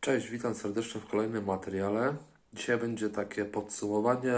Cześć, witam serdecznie w kolejnym materiale. Dzisiaj będzie takie podsumowanie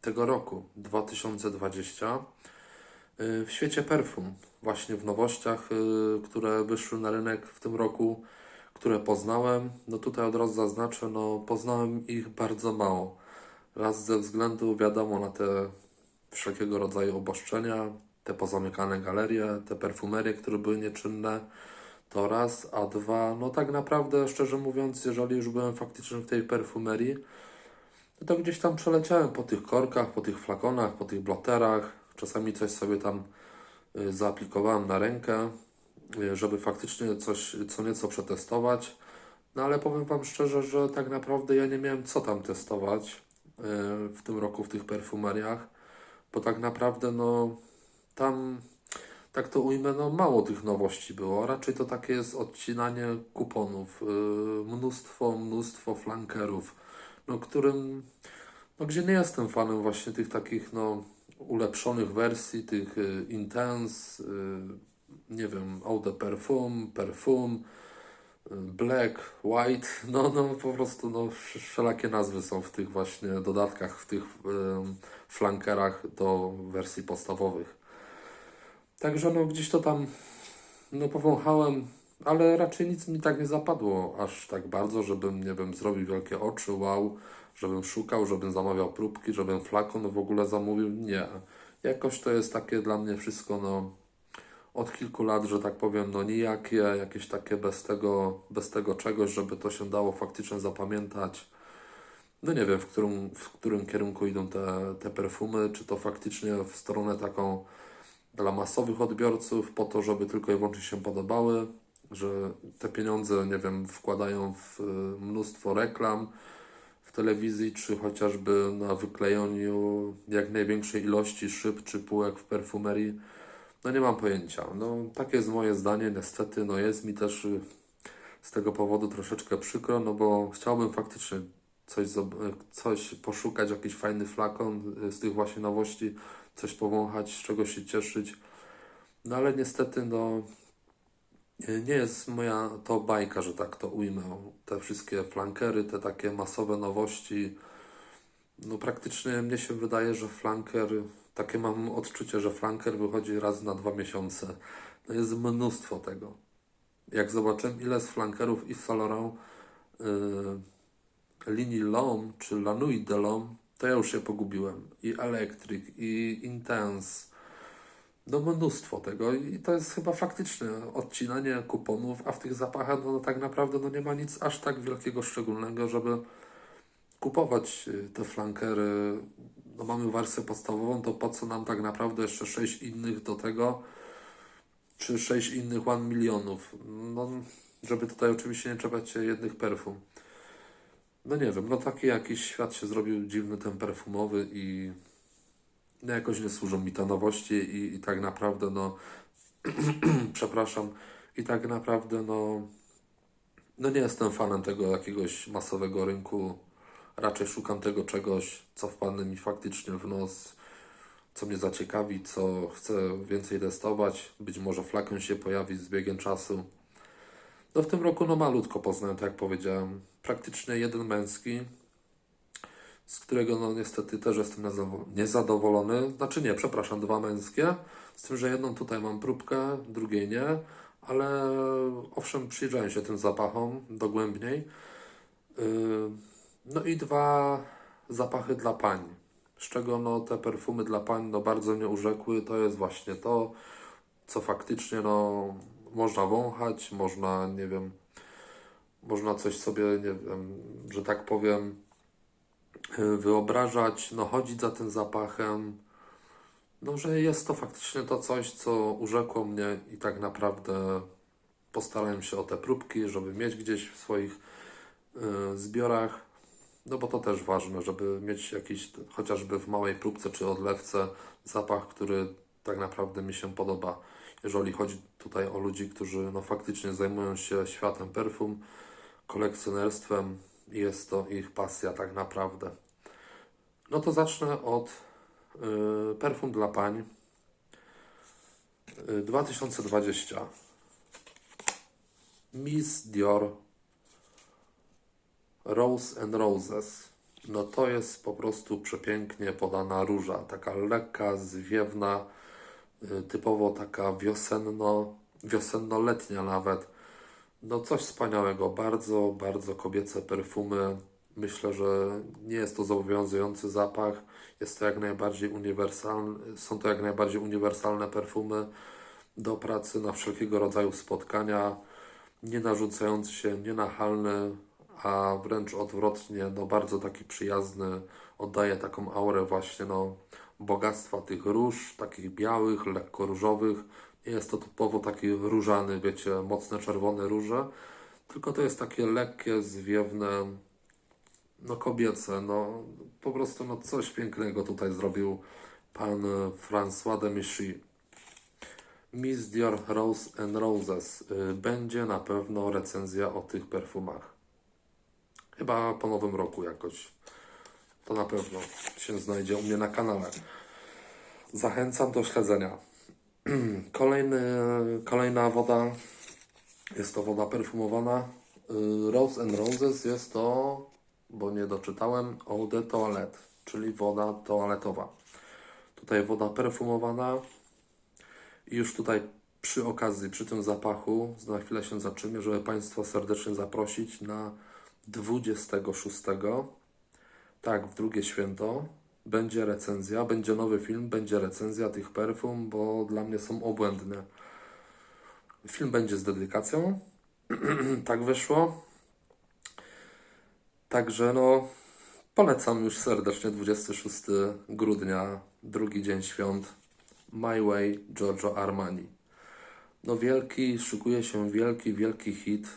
tego roku 2020 yy, w świecie perfum. Właśnie w nowościach, yy, które wyszły na rynek w tym roku, które poznałem. No tutaj od razu zaznaczę, no poznałem ich bardzo mało. Raz ze względu, wiadomo, na te wszelkiego rodzaju obostrzenia, te pozamykane galerie, te perfumerie, które były nieczynne. To raz, a dwa, no tak naprawdę, szczerze mówiąc, jeżeli już byłem faktycznie w tej perfumerii, no to gdzieś tam przeleciałem po tych korkach, po tych flakonach, po tych bloterach. Czasami coś sobie tam y, zaaplikowałem na rękę, y, żeby faktycznie coś, co nieco przetestować. No ale powiem Wam szczerze, że tak naprawdę ja nie miałem co tam testować y, w tym roku w tych perfumeriach, bo tak naprawdę, no tam tak to ujmę, no mało tych nowości było. Raczej to takie jest odcinanie kuponów. Yy, mnóstwo, mnóstwo flankerów, no którym, no gdzie nie jestem fanem właśnie tych takich, no ulepszonych wersji, tych y, Intense, y, nie wiem, Eau de Perfum, y, Black, White, no, no po prostu, no wsz- wszelakie nazwy są w tych właśnie dodatkach, w tych flankerach do wersji podstawowych. Także no gdzieś to tam no powąchałem, ale raczej nic mi tak nie zapadło aż tak bardzo, żebym, nie wiem, zrobił wielkie oczy, wow, żebym szukał, żebym zamawiał próbki, żebym flakon w ogóle zamówił. Nie. Jakoś to jest takie dla mnie wszystko, no od kilku lat, że tak powiem, no nijakie, jakieś takie bez tego, bez tego czegoś, żeby to się dało faktycznie zapamiętać. No nie wiem, w którym, w którym kierunku idą te, te perfumy, czy to faktycznie w stronę taką dla masowych odbiorców, po to, żeby tylko i wyłącznie się podobały, że te pieniądze, nie wiem, wkładają w y, mnóstwo reklam w telewizji, czy chociażby na wyklejeniu jak największej ilości szyb czy półek w perfumerii. No nie mam pojęcia. No takie jest moje zdanie, niestety, no jest mi też y, z tego powodu troszeczkę przykro, no bo chciałbym faktycznie coś, zob- coś poszukać, jakiś fajny flakon y, z tych właśnie nowości, coś powąchać, z czego się cieszyć. No ale niestety, no y, nie jest moja to bajka, że tak to ujmę. Te wszystkie flankery, te takie masowe nowości. No praktycznie mnie się wydaje, że flanker, takie mam odczucie, że flanker wychodzi raz na dwa miesiące. No jest mnóstwo tego. Jak zobaczyłem ile z flankerów i Laurent yy, linii L'Homme czy La Nuit de L'Homme, to ja już się pogubiłem. I Electric, i Intense. No mnóstwo tego i to jest chyba faktycznie odcinanie kuponów, a w tych zapachach no, no tak naprawdę no, nie ma nic aż tak wielkiego szczególnego, żeby kupować y, te flankery. No mamy wersję podstawową, to po co nam tak naprawdę jeszcze sześć innych do tego, czy sześć innych one milionów? No, żeby tutaj oczywiście nie czepiać się jednych perfum. No nie wiem, no taki jakiś świat się zrobił dziwny ten perfumowy i no jakoś nie służą mi te nowości i, i tak naprawdę no przepraszam i tak naprawdę no no nie jestem fanem tego jakiegoś masowego rynku. Raczej szukam tego czegoś, co wpadnie mi faktycznie w nos, co mnie zaciekawi, co chcę więcej testować. Być może flakon się pojawi z biegiem czasu. No w tym roku no malutko poznałem, tak jak powiedziałem. Praktycznie jeden męski, z którego no niestety też jestem niezadowolony. Znaczy nie, przepraszam, dwa męskie. Z tym, że jedną tutaj mam próbkę, drugiej nie. Ale owszem, przyjrzałem się tym zapachom dogłębniej. Yy, No i dwa zapachy dla pań. Z czego no, te perfumy dla pań no, bardzo mnie urzekły. To jest właśnie to, co faktycznie no, można wąchać, można, nie wiem, można coś sobie, nie wiem, że tak powiem, yy, wyobrażać, no, chodzić za tym zapachem. No, że jest to faktycznie to coś, co urzekło mnie i tak naprawdę postarałem się o te próbki, żeby mieć gdzieś w swoich y, zbiorach. No bo to też ważne, żeby mieć jakiś, chociażby w małej próbce czy odlewce, zapach, który tak naprawdę mi się podoba. Jeżeli chodzi tutaj o ludzi, którzy no, faktycznie zajmują się światem perfum, kolekcjonerstwem jest to ich pasja tak naprawdę. No to zacznę od y, perfum dla pań y, 2020. Miss Dior Rose and Roses. No to jest po prostu przepięknie podana róża, taka lekka, zwiewna, y, typowo taka wiosenno, wiosenno-letnia nawet. No coś wspaniałego, bardzo, bardzo kobiece perfumy. Myślę, że nie jest to zobowiązujący zapach. Jest to jak najbardziej uniwersalny, są to jak najbardziej uniwersalne perfumy do pracy na wszelkiego rodzaju spotkania. Nie narzucający się, nienachalny, a wręcz odwrotnie, no bardzo taki przyjazny. Oddaje taką aurę właśnie no bogactwa tych róż, takich białych, lekko różowych. Jest to typowo taki różany, wiecie, mocne czerwone róże, tylko to jest takie lekkie, zwiewne, no kobiece, no po prostu no coś pięknego tutaj zrobił pan François de Michy. Miss Dior Rose and Roses. Y, Będzie na pewno recenzja o tych perfumach. Chyba po nowym roku jakoś. To na pewno się znajdzie u mnie na kanale. Zachęcam do śledzenia. Kolejny, kolejna woda jest to woda perfumowana. Y, Rose and Roses jest to, bo nie doczytałem, Eau de Toilette, czyli woda toaletowa. Tutaj woda perfumowana. I już tutaj przy okazji, przy tym zapachu, na chwilę się zatrzymię, żeby Państwa serdecznie zaprosić na 26. Tak, w drugie święto będzie recenzja, będzie nowy film, będzie recenzja tych perfum, bo dla mnie są obłędne. Film będzie z dedykacją. tak wyszło. Także no, polecam już serdecznie 26 grudnia, drugi dzień świąt. My Way Giorgio Armani. No wielki, szykuje się wielki, wielki hit.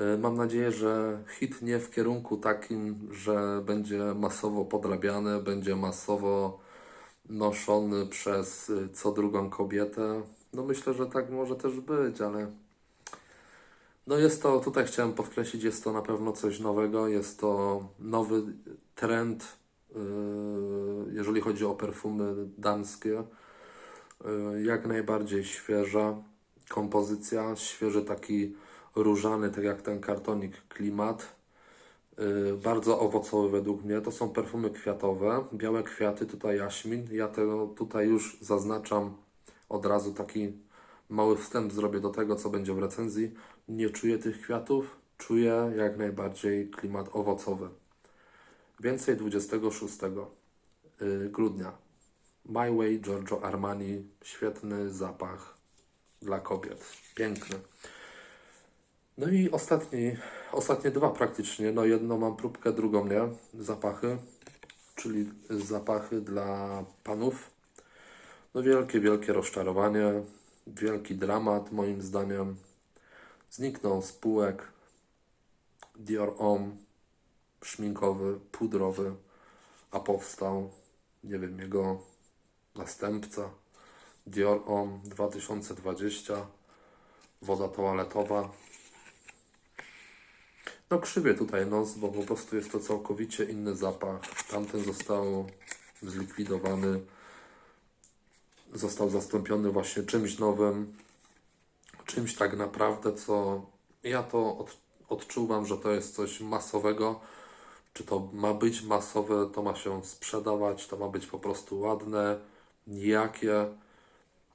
Y, Mam nadzieję, że hit nie w kierunku takim, że będzie masowo podrabiany, będzie masowo noszony przez y, co drugą kobietę. No myślę, że tak może też być, ale no jest to, tutaj chciałem podkreślić, jest to na pewno coś nowego, jest to nowy trend, yy, jeżeli chodzi o perfumy damskie. Yy, Jak najbardziej świeża kompozycja, świeży taki różany, tak jak ten kartonik klimat. Yy, Bardzo owocowy według mnie. To są perfumy kwiatowe, białe kwiaty, tutaj jaśmin. Ja tego tutaj już zaznaczam od razu taki mały wstęp zrobię do tego, co będzie w recenzji. Nie czuję tych kwiatów, czuję jak najbardziej klimat owocowy. Więcej 26 y, grudnia. My Way Giorgio Armani, świetny zapach dla kobiet. Piękny. No i ostatni, ostatnie dwa praktycznie. No jedno mam próbkę, drugą nie. Zapachy, czyli zapachy dla panów. No wielkie, wielkie rozczarowanie, wielki dramat moim zdaniem. Zniknął z półek Dior Homme szminkowy, pudrowy, a powstał, nie wiem, jego następca Dior Homme 2020 woda toaletowa. No krzywie tutaj nos, bo po prostu jest to całkowicie inny zapach. Tamten został zlikwidowany został zastąpiony właśnie czymś nowym, czymś tak naprawdę, co ja to od, odczuwam, że to jest coś masowego. Czy to ma być masowe, to ma się sprzedawać, to ma być po prostu ładne, nijakie.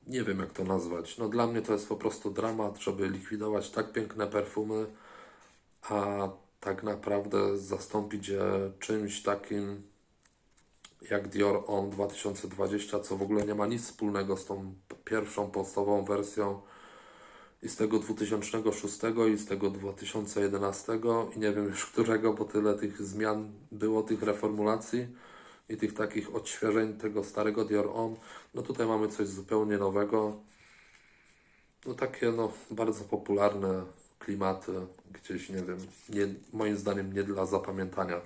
Nie wiem, jak to nazwać. No dla mnie to jest po prostu dramat, żeby likwidować tak piękne perfumy, a tak naprawdę zastąpić je czymś takim, jak Dior Homme 2020, co w ogóle nie ma nic wspólnego z tą pierwszą podstawową wersją i z tego 2006 i z tego 2011 i nie wiem już którego, bo tyle tych zmian było, tych reformulacji i tych takich odświeżeń tego starego Dior Homme. No tutaj mamy coś zupełnie nowego. No takie no bardzo popularne klimaty, gdzieś nie wiem, nie, moim zdaniem nie dla zapamiętania.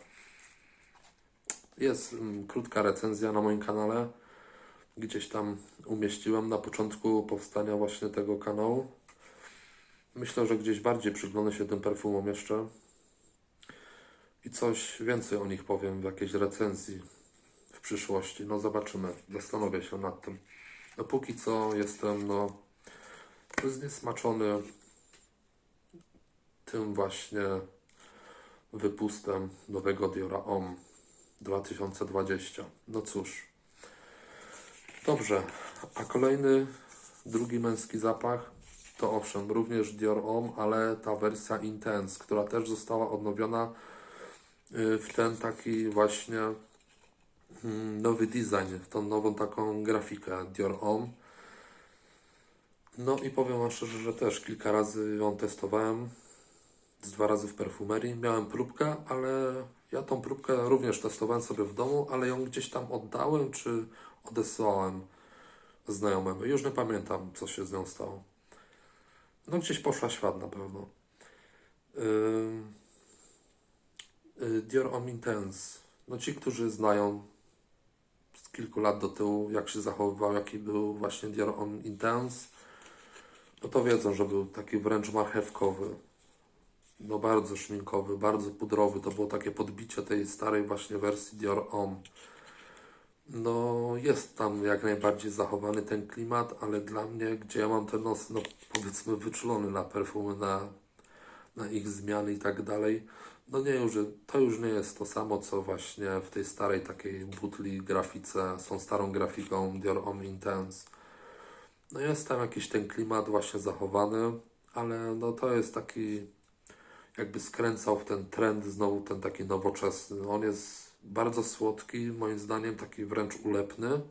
Jest mm, krótka recenzja na moim kanale. Gdzieś tam umieściłem na początku powstania właśnie tego kanału. Myślę, że gdzieś bardziej przyglądę się tym perfumom jeszcze. I coś więcej o nich powiem w jakiejś recenzji w przyszłości. No zobaczymy. Zastanowię się nad tym. No póki co jestem no zniesmaczony tym właśnie wypustem nowego Diora Homme 2020. No cóż. Dobrze, a kolejny, drugi męski zapach to owszem, również Dior Homme, ale ta wersja Intense, która też została odnowiona y, w ten taki właśnie mm, nowy design, w tą nową taką grafikę Dior Homme. No i powiem Wam szczerze, że też kilka razy ją testowałem, z dwa razy w perfumerii. Miałem próbkę, ale ja tą próbkę również testowałem sobie w domu, ale ją gdzieś tam oddałem, czy odesłałem znajomemu. Już nie pamiętam, co się z nią stało. No gdzieś poszła świat na pewno. Ym, y, Dior Homme Intense. No ci, którzy znają z kilku lat do tyłu, jak się zachowywał, jaki był właśnie Dior Homme Intense, no to wiedzą, że był taki wręcz marchewkowy. No bardzo szminkowy, bardzo pudrowy. To było takie podbicie tej starej właśnie wersji Dior Homme. No jest tam jak najbardziej zachowany ten klimat, ale dla mnie, gdzie ja mam ten nos, no powiedzmy wyczulony na perfumy, na, na ich zmiany i tak dalej, no nie, już, to już nie jest to samo, co właśnie w tej starej takiej butli grafice, tą starą grafiką Dior Homme Intense. No jest tam jakiś ten klimat właśnie zachowany, ale no to jest taki jakby skręcał w ten trend znowu ten taki nowoczesny. On jest bardzo słodki, moim zdaniem taki wręcz ulepny.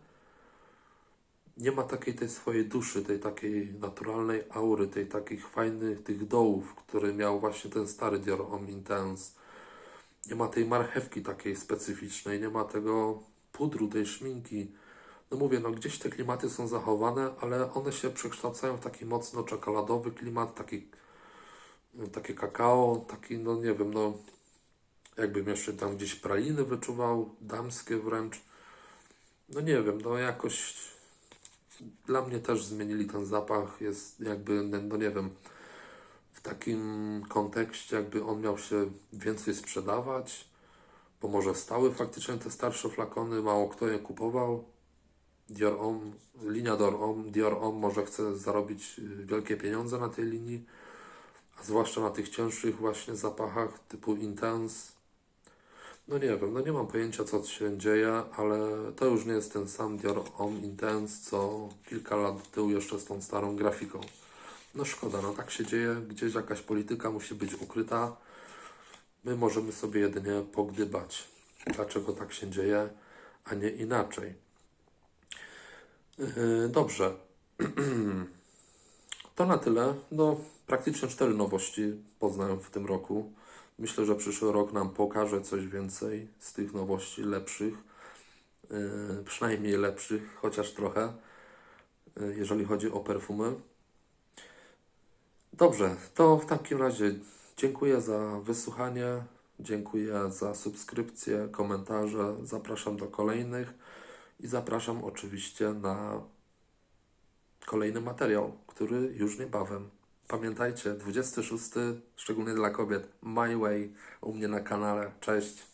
Nie ma takiej tej swojej duszy, tej takiej naturalnej aury, tej takich fajnych tych dołów, który miał właśnie ten stary Dior Homme Intense. Nie ma tej marchewki takiej specyficznej, nie ma tego pudru, tej szminki. No mówię, no gdzieś te klimaty są zachowane, ale one się przekształcają w taki mocno czekoladowy klimat, taki takie kakao, taki, no nie wiem, no jakbym jeszcze tam gdzieś praliny wyczuwał, damskie wręcz. No nie wiem, no jakoś dla mnie też zmienili ten zapach, jest jakby, no nie wiem, w takim kontekście jakby on miał się więcej sprzedawać, bo może stały faktycznie te starsze flakony, mało kto je kupował. Dior Homme, linia Dior Homme, Dior Homme może chce zarobić y, wielkie pieniądze na tej linii, a zwłaszcza na tych cięższych właśnie zapachach typu Intense. No nie wiem, no nie mam pojęcia co się dzieje, ale to już nie jest ten sam Dior Homme Intense, co kilka lat tyłu jeszcze z tą starą grafiką. No szkoda, no tak się dzieje, gdzieś jakaś polityka musi być ukryta. My możemy sobie jedynie pogdybać, dlaczego tak się dzieje, a nie inaczej. Yy, Dobrze. To na tyle. No, praktycznie cztery nowości poznałem w tym roku. Myślę, że przyszły rok nam pokaże coś więcej z tych nowości lepszych. Yy, przynajmniej lepszych, chociaż trochę, yy, jeżeli chodzi o perfumy. Dobrze, to w takim razie dziękuję za wysłuchanie, dziękuję za subskrypcję, komentarze. Zapraszam do kolejnych i zapraszam oczywiście na kolejny materiał, który już niebawem. Pamiętajcie, 26, szczególnie dla kobiet, My Way u mnie na kanale. Cześć.